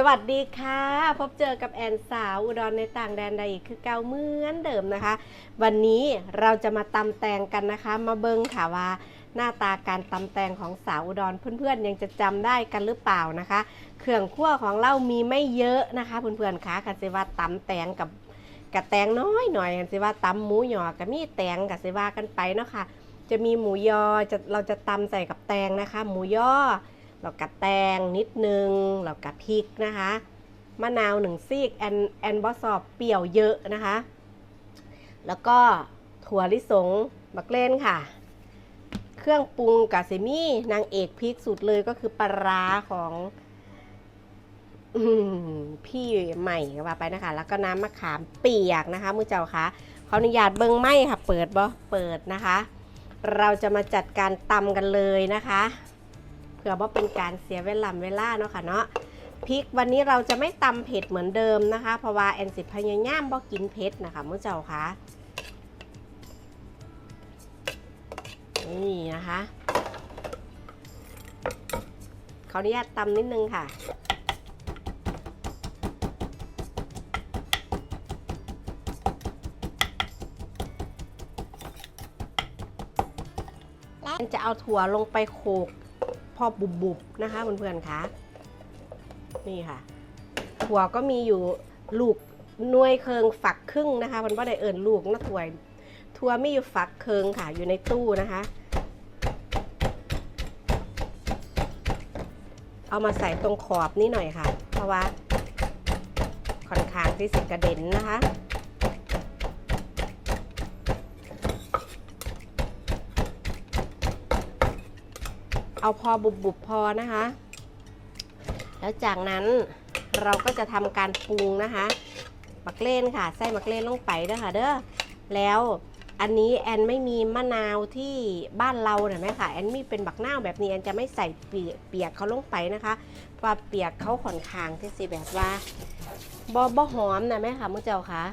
สวัสดีค่ะ พบเจอกับแอนสาวอุดรในต่างแดนใดอีกคือเก่าเหมือนเดิมนะคะ วันนี้เราจะมาตำแตงกันนะคะ มาเบิ้งค่ะว่า หน้าตาการตำแตงของสาวอุดรเพื่อนๆ ยังจะจำได้กันหรือเปล่านะคะ เครื่องคั่วของเรามีไม่เยอะนะคะเพื่อนๆคะกันสิว่าตำแตงกับกับแตงน้อยหน่อยกันสิว่าตำหมูหยอกับมีแตงกับสิว่ากันไปเนาะค่ะจะมีหมูยอจะเราจะตำใส่กับแตงนะคะ หมูยอ เรากัดแตงนิดนึงเรากัดพริกนะคะ มะนาวหนึ่งซีกแอนแอนบอสอบเปรี้ยวเยอะนะคะ แล้วก็ถั่วลิสงบักเล่นค่ะ เครื่องปรุงกาเซมี่นางเอกพริกสุดเลยก็คือปลาร้าของอพี่ใหม่ก็ว่าไปนะคะ แล้วก็น้ำมะขามเปียกนะคะมือเจ้าคะขออนุญาตเบิ้งไหมค่ะ เปิดบ่เปิดนะคะ เราจะมาจัดการตำกันเลยนะคะ เผื่อว่าเป็นการเสียเวลาเวลาเนาะค่ะเนาะพริกวันนี้เราจะไม่ตำเผ็ดเหมือนเดิมนะคะ เพราะว่าแอนสิพยายามบ่กินเผ็ดนะคะมื่อเจ้าคะนี่นะคะขออนุญาตตำนิดนึงค่ะจะเอาถั่วลงไปโขลก พอบุบๆนะคะเพื่อนๆคะนี่ค่ะ ถั่วก็มีอยู่ลูกน่วยเคิงฝักครึ่งนะคะมันว่าได้เอิญลูกนะถั่วถั่วมีอยู่ฝักเคิงค่ะ อยู่ในตู้นะคะ เอามาใส่ตรงขอบนี้หน่อยค่ะ เพราะว่าค่อนข้างที่สิกระเด็นนะคะ เอาพอบุบๆพอนะคะ แล้วจากนั้นเราก็จะทำการปรุงนะคะมักเล่นค่ะใส่มักเล่นลงไปเด้อค่ะ เด้อแล้วอันนี้แอนไม่มีมะนาวที่บ้านเราเห็นไหมคะแอนมีเป็นบักนาวแบบนี้แอนจะไม่ใส่เปียกเขาลงไปนะคะเพราะเปียกเขาค่อนข้างที่สิแบบว่าบอบหอมนะแม่ค่ะมุกเจ้าค่ะ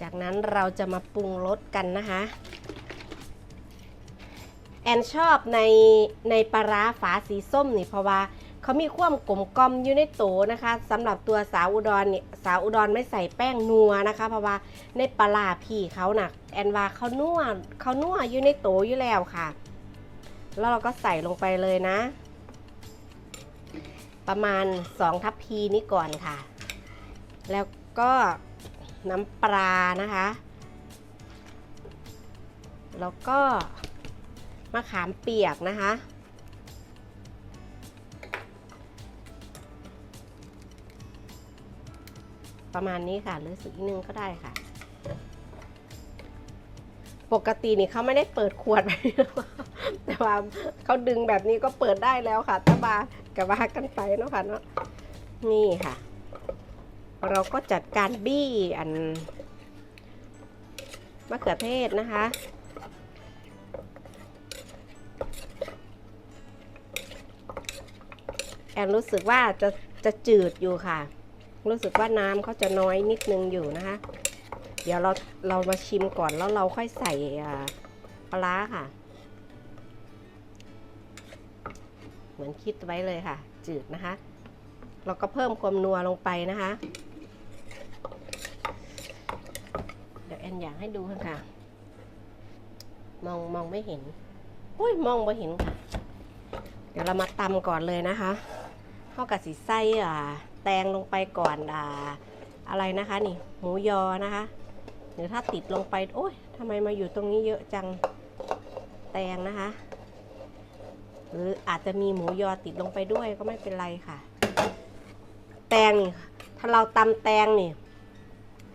จากนั้นเราจะมาปรุงรสกันนะคะ แอนชอบในในปลาร้าฝาสีส้มนี่เพราะว่าเขามีความกลมกลมอยู่ในโตนะคะสำหรับตัวสาวอุดรเนี่ยสาวอุดรไม่ใส่แป้งนัวนะคะ เพราะว่าในปลาร้าพี่เขาหนะ่ะแอนว่าเขานัวเขานัวอยู่ในโตอยู่แล้วค่ะ แล้วเราก็ใส่ลงไปเลยนะ ประมาณ 2 ทัพพีนี้ก่อนค่ะ แล้วก็ น้ำปลานะคะ แล้วก็มะขามเปียกนะคะ ประมาณนี้ค่ะหรือสึกนิดนึงก็ได้ค่ะ ปกตินี่เขาไม่ได้เปิดขวดไว้แต่ว่าเขาดึงแบบนี้ก็เปิดได้แล้วค่ะตาบากับว่ากันไปเนาะค่ะเนาะนี่ค่ะ เราก็จัดการบี้อันมะเขือเทศนะคะ แอนรู้สึกว่าจะจะจืดอยู่ค่ะ รู้สึกว่าน้ำเขาจะน้อยนิดนึงอยู่นะคะ เดี๋ยวเราเรามาชิมก่อนแล้วเราค่อยใส่ปลาร้าค่ะ เหมือนคิดไว้เลยค่ะ จืดนะคะ เราก็เพิ่มความนัวลงไปนะคะ เดี๋ยวแอ นอยากให้ดูค่ะ มองมองไม่เห็นอุ้ยมองไม่เห็นค่ะ เดี๋ยวเรามาตำก่อนเลยนะคะเข้ากับสีไส้อ่าแตงลงไปก่อนอ่าอะไรนะคะนี่ หมูยอนะคะหรือถ้าติดลงไปโอ้ยทำไมมาอยู่ตรงนี้เยอะจังแตงนะคะ หรืออาจจะมีหมูยอติดลงไปด้วยก็ไม่เป็นไรค่ะ แตงนี่ถ้าเราตำแตงนี่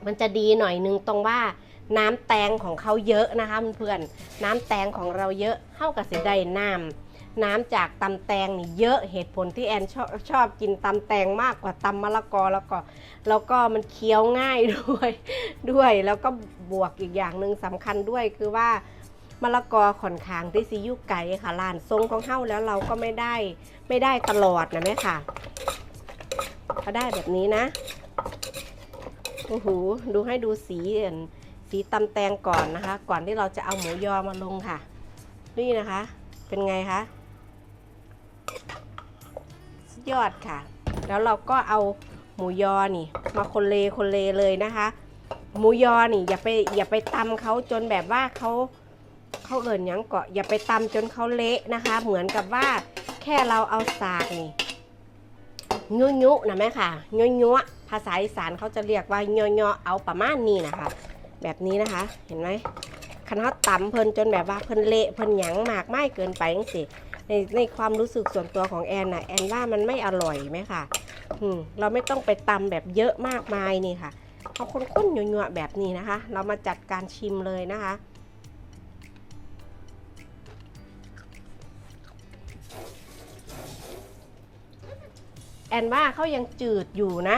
มันจะดีหน่อยนึงตรงว่า น้ำแตงของเขาเยอะนะคะเพื่อนๆน้ำแตงของเราเยอะเข้ากับเสียดายน้ำน้ำจากตำแตงนี่เยอะเหตุผลที่แอนชอบชอบกินตำแตงมากกว่าตำมะละกอแล้วก็แล้วก็มันเคี้ยวง่ายด้วยด้วย แล้วก็บวกอีกอย่างหนึ่งสำคัญด้วยคือว่ามะละกอขอนคางที่ซียุไก่ค่ะลานทรงของเฮ้าแล้วเราก็ไม่ได้ไม่ได้ตลอดนะแม่ค่ะก็ได้แบบนี้นะโอ้โหดูให้ดูสีเห็น สีตำแตงก่อนนะคะ ก่อนที่เราจะเอาหมูยอมาลงค่ะ นี่นะคะ เป็นไงคะยอดค่ะ แล้วเราก็เอาหมูยอนี่ มาคนเลคนเลเลยนะคะ หมูยอนี่อย่าไปอย่าไปตำเขาจนแบบว่าเขาเขาเอิญยังเกาะอย่าไปตำจนเขาเละนะคะ เหมือนกับว่าแค่เราเอาสากนี่ยุยุนะแม่ค่ะยุยุภาษาอีสานเขาจะเรียกว่ายุยุเอาประมาณนี้นะคะ แบบนี้นะคะ เห็นไหมคันเขาตำเพลินจนแบบว่าเพลินเละเพลินหยังมากไม่เกินไปจังสิในในความรู้สึกส่วนตัวของแอนนะแอนว่ามันไม่อร่อยไหมค่ะอืมเราไม่ต้องไปตำแบบเยอะมากมายนี่ค่ะเอาข้นๆหยวๆแบบนี้นะคะ เรามาจัดการชิมเลยนะคะแอนว่าเขายังจืดอยู่นะ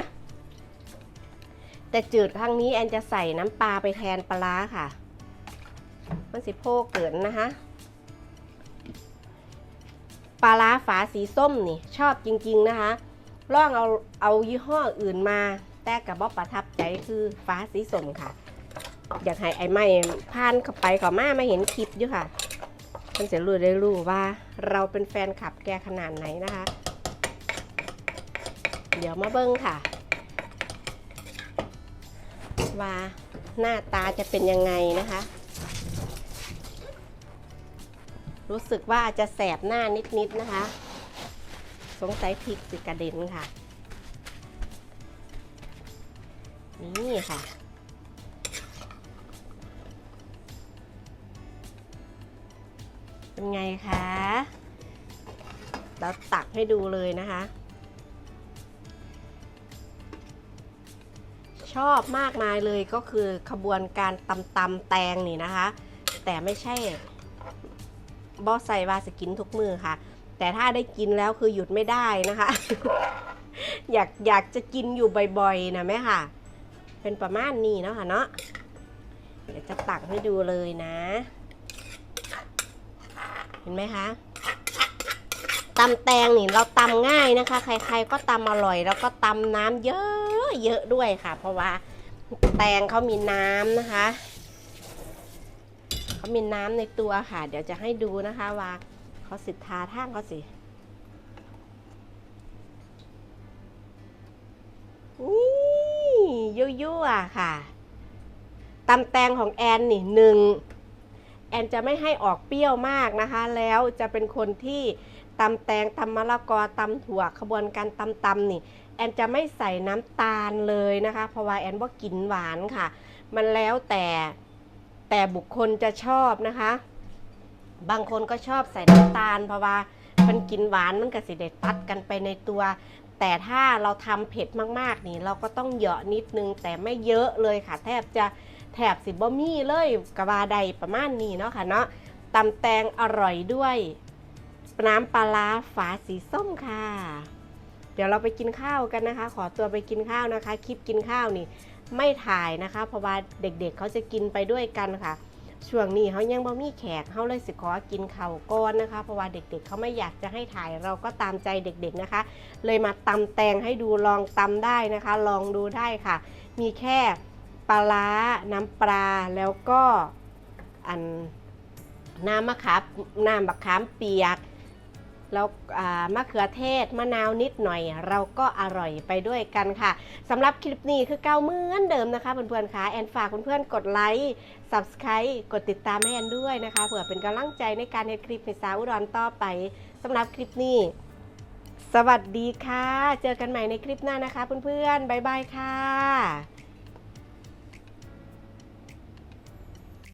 แต่จืดครั้งนี้แอนจะใส่น้ำปลาไปแทนปลาค่ะ มันสิโพกเกินนะคะ ปลาร้าฝาสีส้มนี่ ชอบจริงๆนะคะ ลองเอาเอายี่ห้ออื่นมา แต่กับบอบประทับใจคือฟ้าสีส้มค่ะ อยากให้ไอ้ไม่ผ่านเข้าไปขอมาไม่เห็นคลิปอยู่ค่ะมันจะรู้ได้รู้ว่าเราเป็นแฟนคลับแกขนาดไหนนะคะ เดี๋ยวมาเบิ้งค่ะ ว่าหน้าตาจะเป็นยังไงนะคะ รู้สึกว่าจะแสบหน้านิดๆนะคะ สงสัยพริกสิกระเด็นค่ะ นี่ค่ะเป็นไงคะ เราตักให้ดูเลยนะคะ ชอบมากมายเลยก็คือขบวนการตำตำแตงนี่นะคะ แต่ไม่ใช่บอสใส่วาสกินทุกมือค่ะ แต่ถ้าได้กินแล้วคือหยุดไม่ได้นะคะ อยากอยากจะกินอยู่บ่อยๆนะแม่ค่ะ เป็นประมาณนี้เนาะค่ะเนาะเดี๋ยวจะตักให้ดูเลยนะ เห็นไหมคะตำแตงนี่เราตำง่ายนะคะ ใครๆก็ตำอร่อย แล้วก็ตำน้ำเยอะ เยอะด้วยค่ะ เพราะว่าแตงเขามีน้ำนะคะเขามีน้ำในตัวค่ะ เดี๋ยวจะให้ดูนะคะว่าเขาสิทาท่างเขาสินี่ยั่วๆค่ะตำแตงของแอนนี่หนึ่งแอนจะไม่ให้ออกเปรี้ยวมากนะคะ แล้วจะเป็นคนที่ ตำแตงตำมะละกอตำถั่วขบวนการตำตำนี่ แอนจะไม่ใส่น้ำตาลเลยนะคะ เพราะว่าแอนว่ากินหวานค่ะ มันแล้วแต่แต่บุคคลจะชอบนะคะ บางคนก็ชอบใส่น้ำตาล เพราะว่ามันกินหวานมันก็สิเด็ดตัดกันไปในตัว แต่ถ้าเราทำเผ็ดมากๆนี่ เราก็ต้องเหยาะนิดนึงแต่ไม่เยอะเลยค่ะ แทบจะแถบสิบ่มีเลยกะวาใดประมาณนี้เนาะค่ะเนาะตำแตงอร่อยด้วย น้ำปลาร้าฝาสีส้มค่ะ เดี๋ยวเราไปกินข้าวกันนะคะ ขอตัวไปกินข้าวนะคะ คลิปกินข้าวนี่ไม่ถ่ายนะคะ เพราะว่าเด็กๆเขาจะกินไปด้วยกันค่ะ ช่วงนี้เขายังบ่มีแขกเขาเลยสิขอกินข้าวก้อนนะคะ เพราะว่าเด็กๆเขาไม่อยากจะให้ถ่ายเราก็ตามใจเด็กๆนะคะ เลยมาตำแตงให้ดูลองตำได้นะคะ ลองดูได้ค่ะ มีแค่ปลาร้าน้ำปลาแล้วก็อันน้ำมะขามน้ำบักขามเปียก แล้วมะเขือเทศมะนาวนิดหน่อย เราก็อร่อยไปด้วยกันค่ะสำหรับคลิปนี้คือเก้าเหมือนเดิมนะคะเพื่อนๆค่ะแอนฝากเพื่อนๆกดไลค์ Subscribe กดติดตามให้แอนด้วยนะคะเผื่อเป็นกำลังใจในการเฮ็ดคลิปในสาวอุดรต่อไปสำหรับคลิปนี้ สวัสดีค่ะ เจอกันใหม่ในคลิปหน้านะคะเพื่อนๆบ๊ายบายค่ะ